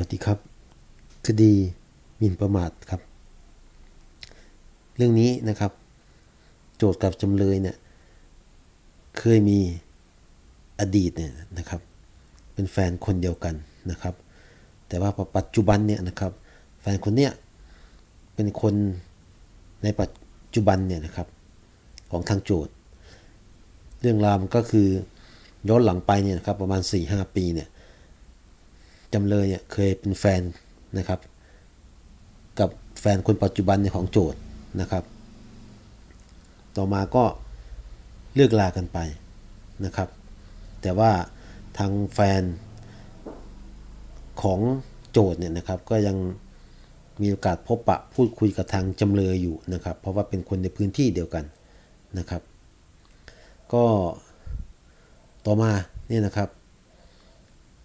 วัสดีครับ คดีหมิ่นประมาทครับ เรื่องนี้นะครับ โจทย์กับจำเลยเนี่ยเคยมีอดีตเนี่ยนะครับ เป็นแฟนคนเดียวกันนะครับ แต่ว่าปัจจุบันเนี่ยนะครับ แฟนคนเนี้ยเป็นคนในปัจจุบันเนี่ยนะครับของทางโจทย์ เรื่องราวมันก็คือย้อนหลังไปเนี่ยนะครับประมาณ 4-5 ปีเนี่ย จำเลยเนี่ยเคยเป็นแฟนนะครับ กับแฟนคนปัจจุบันเนี่ยของโจทย์นะครับ ต่อมาก็เลิกลากันไปนะครับ แต่ว่าทางแฟนของโจทย์เนี่ยนะครับก็ยังมีโอกาสพบปะพูดคุยกับทางจำเลยอยู่นะครับ เพราะว่าเป็นคนในพื้นที่เดียวกันนะครับ ก็ต่อมาเนี่ยนะครับ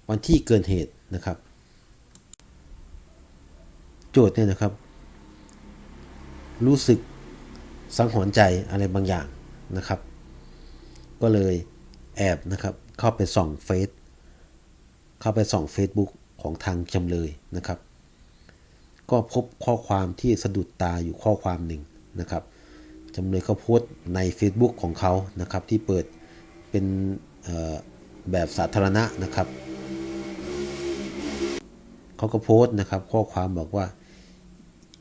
วันที่เกิดเหตุ นะครับ โจทย์เนี่ยนะครับ รู้สึกสังหรณ์ใจอะไรบางอย่างนะครับ ก็เลยแอบนะครับเข้าไปส่องเฟซเข้าไปส่อง Facebook ของทางจำเลยนะครับ ก็พบข้อความที่สะดุดตาอยู่ข้อความหนึ่งนะครับจำเลยเขาโพสต์ใน Facebook ของเขานะครับที่เปิดเป็นแบบสาธารณะนะครับ เขาก็โพสต์นะครับ ข้อความบอกว่า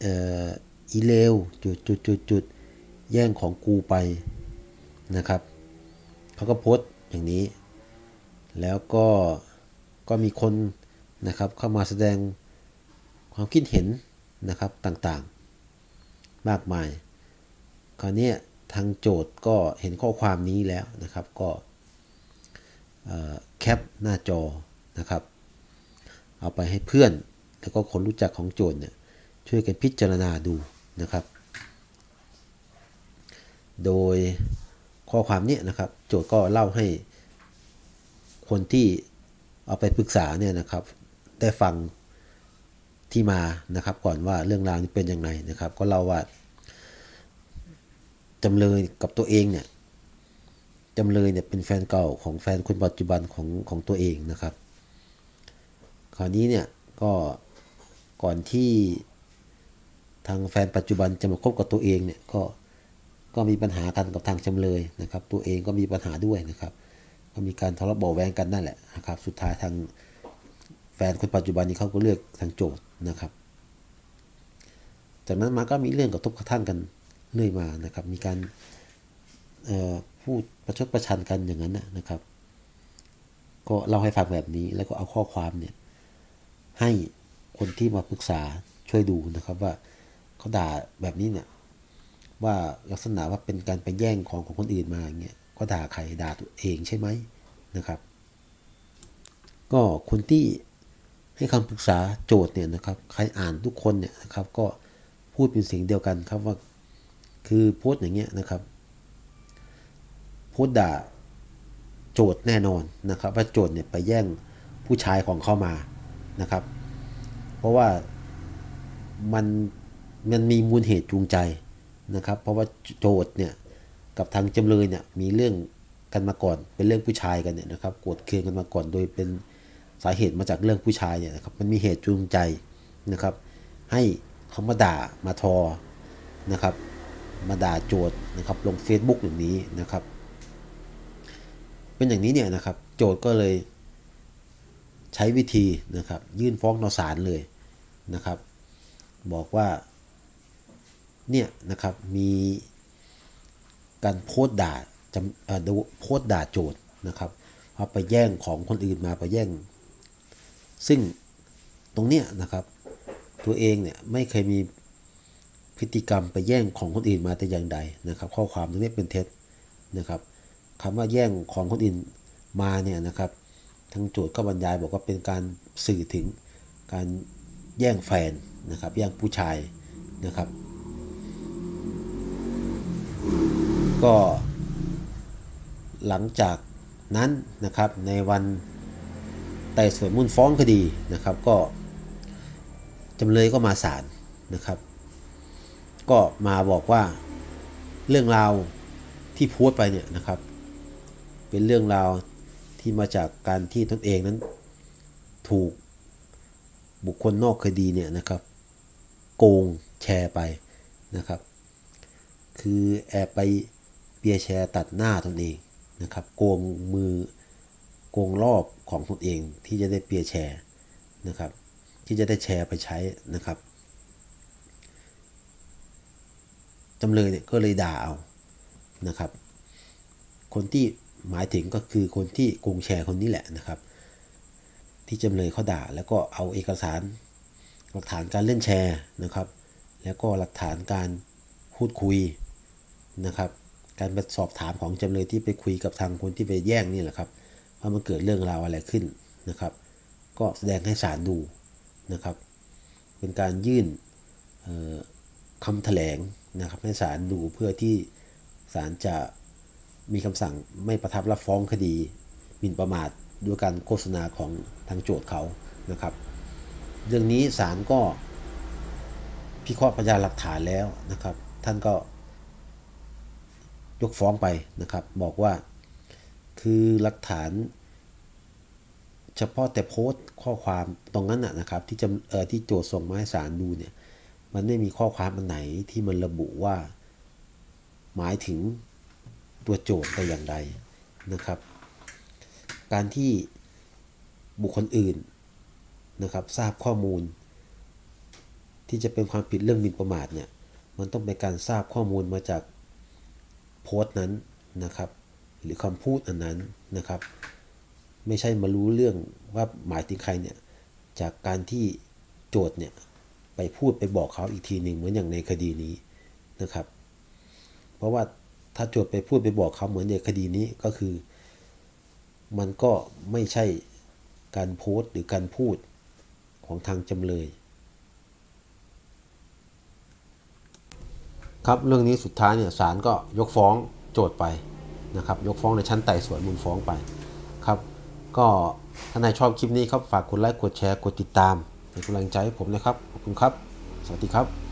เอออีเลวจุดจุดจุดจุดแย่งของกูไปนะครับเขาก็โพสต์อย่างนี้ แล้วก็ก็มีคนนะครับเข้ามาแสดงความคิดเห็นนะครับต่างๆ มากมาย คราวนี้ทางโจทย์ก็เห็นข้อความนี้แล้วนะครับก็แคปหน้าจอนะครับ เอาไปให้เพื่อน แล้วก็คนรู้จักของโจทย์เนี่ยช่วยกันพิจารณาดูนะครับ โดยข้อความนี้นะครับ โจทย์ก็เล่าให้คนที่เอาไปปรึกษาเนี่ยนะครับ ได้ฟังที่มานะครับ ก่อนว่าเรื่องราวนี้เป็นยังไงนะครับ ก็เล่าว่าจำเลยกับตัวเองเนี่ยจำเลยเนี่ยเป็นแฟนเก่าของแฟนคนปัจจุบันของของตัวเองนะครับ คราวนี้เนี่ยก็ก่อนที่ทางแฟนปัจจุบันจะมาคบกับตัวเองเนี่ยก็ก็มีปัญหากันกับทางจำเลยนะครับ ตัวเองก็มีปัญหาด้วยนะครับ ก็มีการทะเลาะเบาแวงกันนั่นแหละนะครับ สุดท้ายทางแฟนคนปัจจุบันนี้เขาก็เลือกทางโจทย์นะครับ จากนั้นมาก็มีเรื่องกระทบกระทั่งกันเรื่อยมานะครับ มีการพูดประชดประชันกันอย่างนั้นนะครับ ก็เล่าให้ฟังแบบนี้แล้วก็เอาข้อความเนี่ย ให้คนที่มาปรึกษาช่วยดูนะครับว่าเขาด่าแบบนี้เนี่ยว่าลักษณะว่าเป็นการไปแย่งของของคนอื่นมาอย่างเงี้ยก็ด่าใครด่าตัวเองใช่ไหมนะครับ ก็คนที่ให้คำปรึกษาโจทย์เนี่ยนะครับ ใครอ่านทุกคนเนี่ยนะครับ ก็พูดเป็นเสียงเดียวกันครับว่าคือโพสต์อย่างเงี้ยนะครับ โพสต์ด่าโจทย์แน่นอนนะครับ ว่าโจทย์เนี่ยไปแย่งผู้ชายของเข้ามา นะครับ เพราะว่ามันมันมีมูลเหตุจูงใจนะครับ เพราะว่าโจทย์เนี่ยกับทางจำเลยเนี่ยมีเรื่องกันมาก่อนเป็นเรื่องผู้ชายกันเนี่ยนะครับโกรธเคืองกันมาก่อน โดยเป็นสาเหตุมาจากเรื่องผู้ชายเนี่ยนะครับมันมีเหตุจูงใจนะครับ ให้เขามาด่ามาทอนะครับ มาด่าโจทย์นะครับลง Facebook อย่างนี้นะครับ เป็นอย่างนี้เนี่ยนะครับ โจทย์ก็เลย ใช้วิธีนะครับ ยื่นฟ้องต่อศาลเลยนะครับ บอกว่าเนี่ยนะครับมีการโพสด่าจำโพสด่าโจทย์นะครับเอาไปแย่งของคนอื่นมาไปแย่ง ซึ่งตรงเนี้ยนะครับ ตัวเองเนี่ยไม่เคยมีพฤติกรรมไปแย่งของคนอื่นมาแต่อย่างใดนะครับ ข้อความตรงนี้เป็นเท็จนะครับคำว่าแย่งของคนอื่นมาเนี่ยนะครับ ทางโจทย์ก็บรรยายบอกว่าเป็นการสื่อถึงการแย่งแฟนนะครับแย่งผู้ชายนะครับ ก็หลังจากนั้นนะครับในวันไต่สวนมูลฟ้องคดีนะครับ ก็จำเลยก็มาศาลนะครับ ก็มาบอกว่าเรื่องราวที่พสต์ไปเนี่ยนะครับ เป็นเรื่องราว ที่มาจากการที่ตนเองนั้นถูกบุคคลนอกคดีเนี่ยนะครับโกงแชร์ไปนะครับ คือแอบไปเปียแชร์ตัดหน้าตนเองนะครับโกงมือโกงรอบของตนเองที่จะได้เปียแชร์นะครับที่จะได้แชร์ไปใช้นะครับจำเลยเนี่ยก็เลยด่าเอานะครับ คนที่ หมายถึงก็คือคนที่โกงแชร์คนนี้แหละนะครับ ที่จำเลยเขาด่าแล้วก็เอาเอกสาร หลักฐานการเล่นแชร์นะครับ แล้วก็หลักฐานการพูดคุยนะครับ การไปสอบถามของจำเลยที่ไปคุยกับทางคนที่ไปแย่งนี่แหละครับว่ามันเกิดเรื่องราวอะไรขึ้นนะครับ ก็แสดงให้ศาลดูนะครับ เป็นการยื่นคำแถลงนะครับให้ศาลดูเพื่อที่ศาลจะ มีคำสั่งไม่ประทับรับฟ้องคดีหมิ่นประมาทด้วยการโฆษณาของทางโจทย์เขานะครับ เรื่องนี้ศาลก็พิเคราะห์พยานหลักฐานแล้วนะครับ ท่านก็ยกฟ้องไปนะครับ บอกว่าคือหลักฐานเฉพาะแต่โพสต์ข้อความตรงนั้นนะครับ ที่จำเออที่โจทย์ส่งมาให้ศาลดูเนี่ยมันไม่มีข้อความอันไหนที่มันระบุว่า หมายถึง ตัวโจทย์แต่อย่างใดนะครับ การที่บุคคลอื่นนะครับทราบข้อมูล ที่จะเป็นความผิดเรื่องมินประมาทเนี่ยมันต้องเป็นการทราบข้อมูลมาจากโพสต์นั้นนะครับ หรือคำพูดอันนั้นนะครับ ไม่ใช่มารู้เรื่องว่าหมายถึงใครเนี่ยจากการที่โจทย์เนี่ยไปพูดไปบอกเขาอีกทีหนึ่งเหมือนอย่างในคดีนี้นะครับ เพราะว่า ถ้าโจทย์ไปพูดไปบอกเขาเหมือนในคดีนี้ก็คือ มันก็ไม่ใช่การโพสต์หรือการพูดของทางจำเลย ครับเรื่องนี้สุดท้ายเนี่ยศาลก็ยกฟ้องโจทย์ไปนะครับ ยกฟ้องในชั้นไต่สวนมูลฟ้องไปครับ ก็ถ้านายชอบคลิปนี้ครับ ฝากกดไลค์กดแชร์กดติดตามเป็นกำลังใจให้ผมนะครับ ขอบคุณครับ สวัสดีครับ